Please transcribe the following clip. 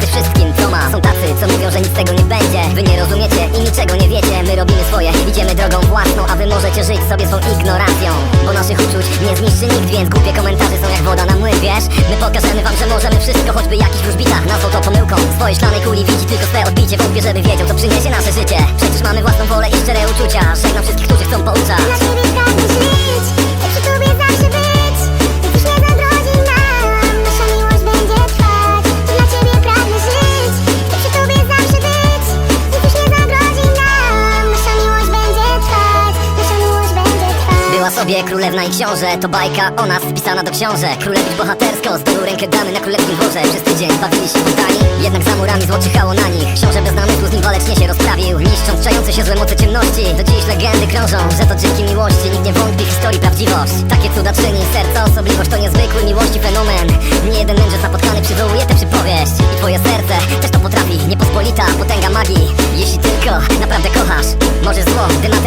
jest wszystkim, co ma. Są tacy, co mówią, że nic z tego nie będzie. Wy nie rozumiecie i niczego nie wiecie. My robimy swoje, idziemy drogą własną A wy możecie żyć sobie swą ignorancją Bo naszych uczuć nie zniszczy nikt Więc głupie komentarze są jak woda na młyn, wiesz? My pokażemy wam, że możemy wszystko Choćby jakiś wróżbita nazwał to pomyłką. Swoje szklanej kuli widzi tylko swe odbicie. Wątpię, żeby wiedział, co przyniesie nasze życie. Przecież mamy własną wolę i szczere uczucia. Żegnam wszystkich, którzy chcą pouczać. Była sobie królewna i książę. To bajka o nas wpisana do książek. Królewicz bohatersko z dolu rękę damy na królewskim dworze. Przez tydzień bawili się poddani Jednak za murami zło czyhało na nich. Książę bez namysłu z nim walecznie się rozprawił. Niszcząc czające się złe moce ciemności. Do dziś legendy krążą, że to dzięki miłości. Nikt nie wątpi w historii prawdziwość. Takie cuda czyni serca osobliwość To niezwykły miłości fenomen. Nie jeden mędrzec napotkany przywołuje tę przypowieść. I twoje serce też to potrafi. Niepospolita potęga magii. Jeśli tylko naprawdę kochasz Możesz zło żyć